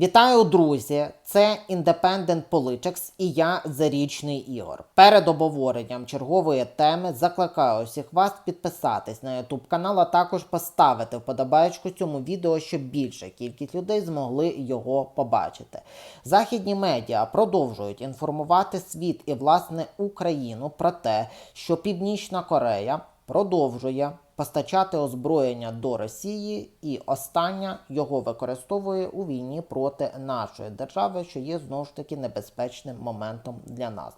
Вітаю, друзі! Це Independent Politics і я Зарічний Ігор. Перед обговоренням чергової теми закликаю усіх вас підписатись на YouTube канал, а також поставити вподобаєчку цьому відео, щоб більша кількість людей змогли його побачити. Західні медіа продовжують інформувати світ і власне Україну про те, що Північна Корея продовжує постачати озброєння до Росії, і остання його використовує у війні проти нашої держави, що є знову ж таки небезпечним моментом для нас.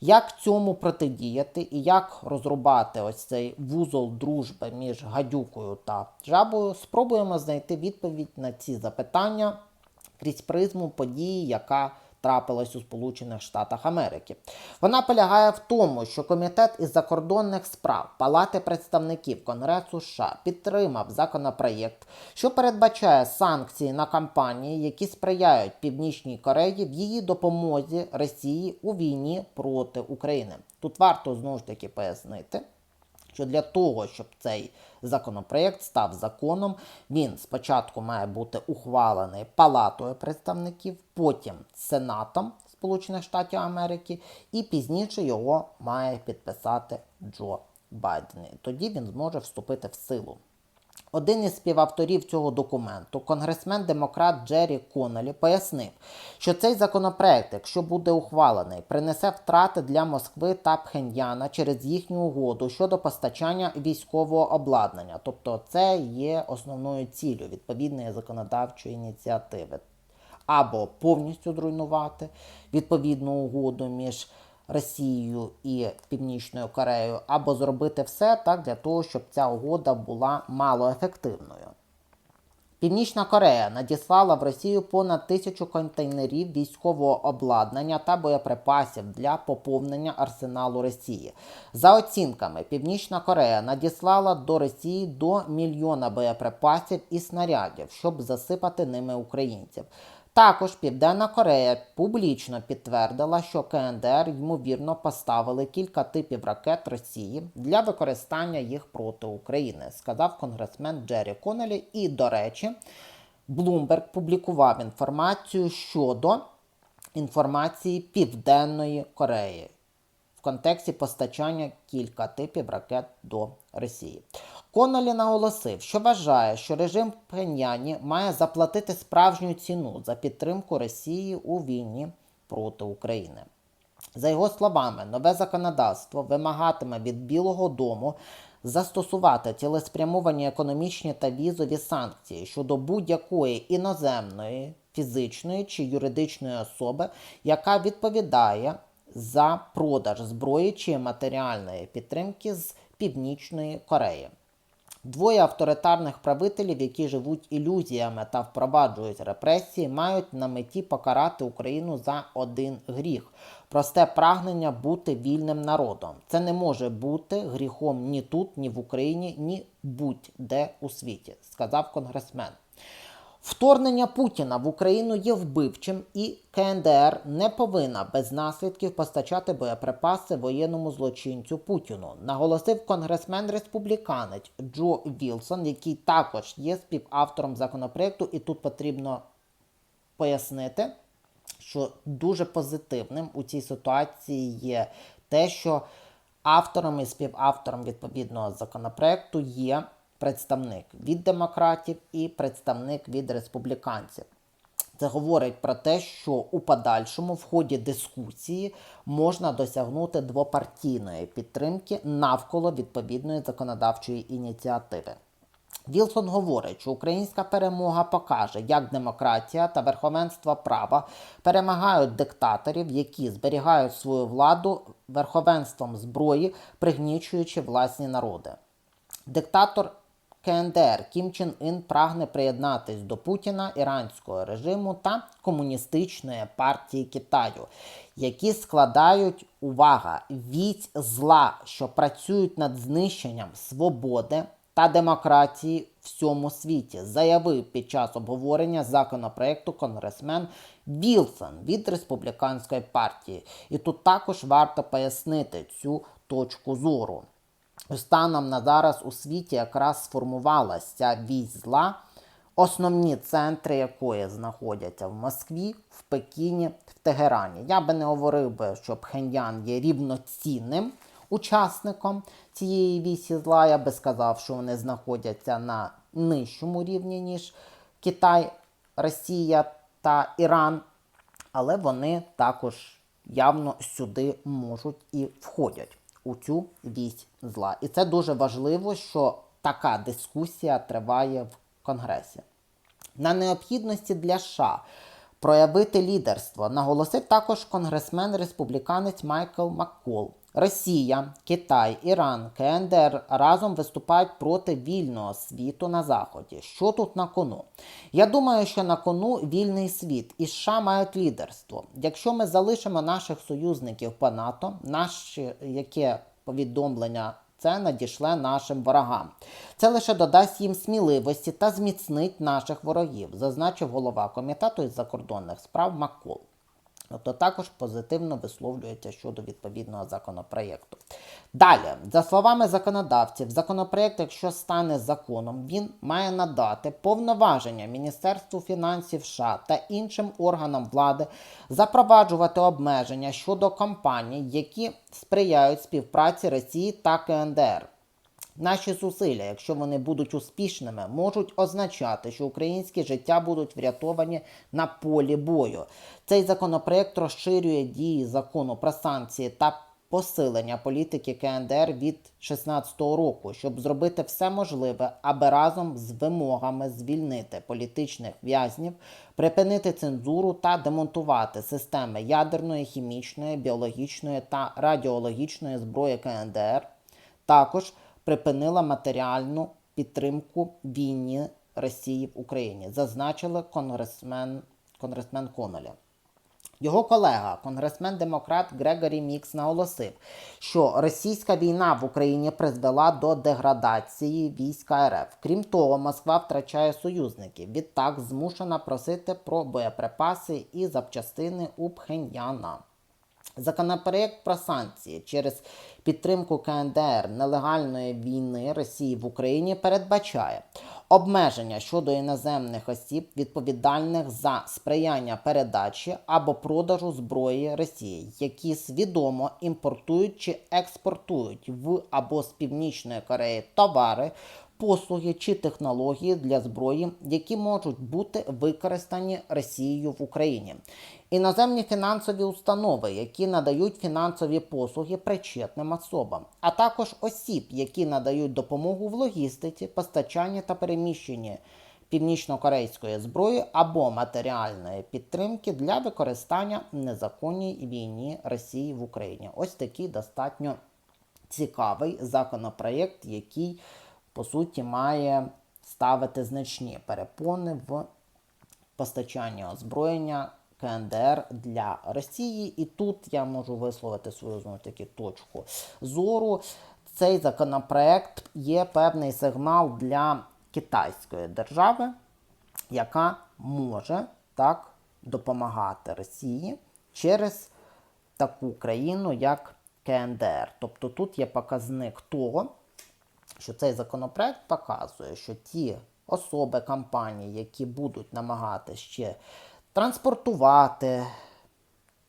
Як цьому протидіяти і як розрубати ось цей вузол дружби між гадюкою та жабою, спробуємо знайти відповідь на ці запитання крізь призму події, яка трапилась у Сполучених Штатах Америки. Вона полягає в тому, що комітет із закордонних справ Палати представників Конгресу США підтримав законопроєкт, що передбачає санкції на компанії, які сприяють Північній Кореї в її допомозі Росії у війні проти України. Тут варто знову ж таки пояснити що для того, щоб цей законопроєкт став законом, він спочатку має бути ухвалений Палатою представників, потім Сенатом Сполучених Штатів Америки, і пізніше його має підписати Джо Байден. Тоді він зможе вступити в силу. Один із співавторів цього документу, конгресмен-демократ Джері Коннелі, пояснив, що цей законопроект, якщо буде ухвалений, принесе втрати для Москви та Пхеньяна через їхню угоду щодо постачання військового обладнання. Тобто, це є основною ціллю відповідної законодавчої ініціативи. Або повністю зруйнувати відповідну угоду між Росією і Північною Кореєю, або зробити все так для того, щоб ця угода була малоефективною. Північна Корея надіслала в Росію понад тисячу контейнерів військового обладнання та боєприпасів для поповнення арсеналу Росії. За оцінками, Північна Корея надіслала до Росії до мільйона боєприпасів і снарядів, щоб засипати ними українців. Також Південна Корея публічно підтвердила, що КНДР ймовірно поставили кілька типів ракет Росії для використання їх проти України, сказав конгресмен Джері Коннелі. І, до речі, Bloomberg публікував інформацію щодо інформації Південної Кореї в контексті постачання кілька типів ракет до Росії. Коннелі наголосив, що вважає, що режим Пхеньяні має заплатити справжню ціну за підтримку Росії у війні проти України. За його словами, нове законодавство вимагатиме від Білого Дому застосувати цілеспрямовані економічні та візові санкції щодо будь-якої іноземної, фізичної чи юридичної особи, яка відповідає за продаж зброї чи матеріальної підтримки з Північної Кореї. Двоє авторитарних правителів, які живуть ілюзіями та впроваджують репресії, мають на меті покарати Україну за один гріх просте прагнення бути вільним народом. Це не може бути гріхом ні тут, ні в Україні, ні будь-де у світі, сказав конгресмен. Вторгнення Путіна в Україну є вбивчим, і КНДР не повинна без наслідків постачати боєприпаси воєнному злочинцю Путіну, наголосив конгресмен республіканець Джо Вілсон, який також є співавтором законопроекту, і тут потрібно пояснити, що дуже позитивним у цій ситуації є те, що автором і співавтором відповідного законопроекту є представник від демократів і представник від республіканців. Це говорить про те, що у подальшому в ході дискусії можна досягнути двопартійної підтримки навколо відповідної законодавчої ініціативи. Вілсон говорить, що українська перемога покаже, як демократія та верховенство права перемагають диктаторів, які зберігають свою владу верховенством зброї, пригнічуючи власні народи. Диктатор КНДР Кім Чен Ін прагне приєднатись до Путіна, іранського режиму та комуністичної партії Китаю, які складають увага віць зла, що працюють над знищенням свободи та демократії в всьому світі, заявив під час обговорення законопроекту конгресмен Вілсон від республіканської партії. І тут також варто пояснити цю точку зору. Станом на зараз у світі якраз сформувалася вісь зла основні центри якої знаходяться в Москві, в Пекіні, в Тегерані. Я би не говорив би, що Пхеньян є рівноцінним учасником цієї вісі зла. Я би сказав, що вони знаходяться на нижчому рівні, ніж Китай, Росія та Іран, але вони також явно сюди можуть і входять у цю вісь зла. І це дуже важливо, що така дискусія триває в Конгресі. На необхідності для США проявити лідерство наголосив також конгресмен республіканець Майкл Маккол. Росія, Китай, Іран, КНДР разом виступають проти вільного світу на заході. Що тут на кону? Я думаю, що на кону вільний світ і США мають лідерство. Якщо ми залишимо наших союзників по НАТО, наше яке повідомлення це надішле нашим ворогам. Це лише додасть їм сміливості та зміцнить наших ворогів, зазначив голова комітету із закордонних справ Маккол. Тобто також позитивно висловлюється щодо відповідного законопроєкту. Далі, за словами законодавців, законопроєкт, якщо стане законом, він має надати повноваження Міністерству фінансів США та іншим органам влади запроваджувати обмеження щодо компаній, які сприяють співпраці Росії та КНДР. Наші зусилля, якщо вони будуть успішними, можуть означати, що українські життя будуть врятовані на полі бою. Цей законопроект розширює дії закону про санкції та посилення політики КНДР від 2016 року, щоб зробити все можливе, аби разом з вимогами звільнити політичних в'язнів, припинити цензуру та демонтувати системи ядерної, хімічної, біологічної та радіологічної зброї КНДР. Також припинила матеріальну підтримку війні Росії в Україні, зазначили конгресмен, конгресмен Конолі. Його колега, конгресмен-демократ Грегорі Мікс, наголосив, що російська війна в Україні призвела до деградації війська РФ. Крім того, Москва втрачає союзників. Відтак змушена просити про боєприпаси і запчастини у Пхеньяна. Законопроєкт про санкції через підтримку КНДР нелегальної війни Росії в Україні передбачає обмеження щодо іноземних осіб, відповідальних за сприяння передачі або продажу зброї Росії, які свідомо імпортують чи експортують в або з Північної Кореї товари, послуги чи технології для зброї, які можуть бути використані Росією в Україні. Іноземні фінансові установи, які надають фінансові послуги причетним особам, а також осіб, які надають допомогу в логістиці, постачанні та переміщенні північно-корейської зброї або матеріальної підтримки для використання незаконній війні Росії в Україні. Ось такий достатньо цікавий законопроєкт, який по суті має ставити значні перепони в постачанні озброєння КНДР для Росії. І тут я можу висловити свою знову таки точку зору. Цей законопроект є певний сигнал для китайської держави, яка може так допомагати Росії через таку країну, як КНДР. Тобто тут є показник того, що цей законопроект показує, що ті особи, компанії, які будуть намагатися ще транспортувати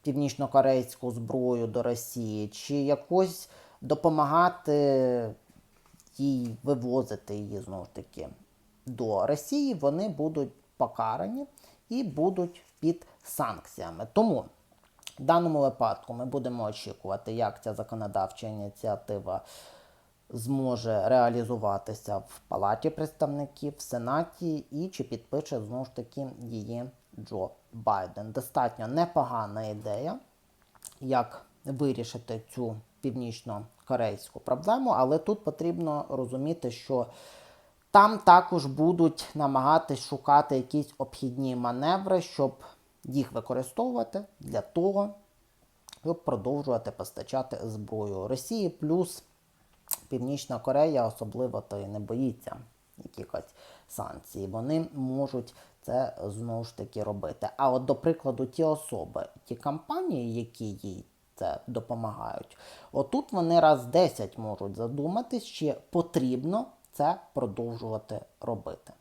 північно-корейську зброю до Росії, чи якось допомагати їй вивозити її знову ж таки до Росії, вони будуть покарані і будуть під санкціями. Тому в даному випадку ми будемо очікувати, як ця законодавча ініціатива зможе реалізуватися в Палаті представників, в Сенаті і чи підпише знову ж таки її Джо Байден. Достатньо непогана ідея, як вирішити цю північно-корейську проблему, але тут потрібно розуміти, що там також будуть намагатись шукати якісь обхідні маневри, щоб їх використовувати для того, щоб продовжувати постачати зброю Росії. Плюс Північна Корея особливо то і не боїться якихось санкцій. Вони можуть це знову ж таки робити. А от, до прикладу, ті особи, ті компанії, які їй це допомагають, отут вони раз 10 можуть задуматись, чи потрібно це продовжувати робити.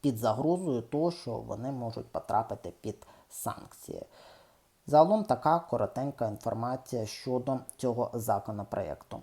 під загрозою того, що вони можуть потрапити під санкції. Загалом така коротенька інформація щодо цього законопроекту.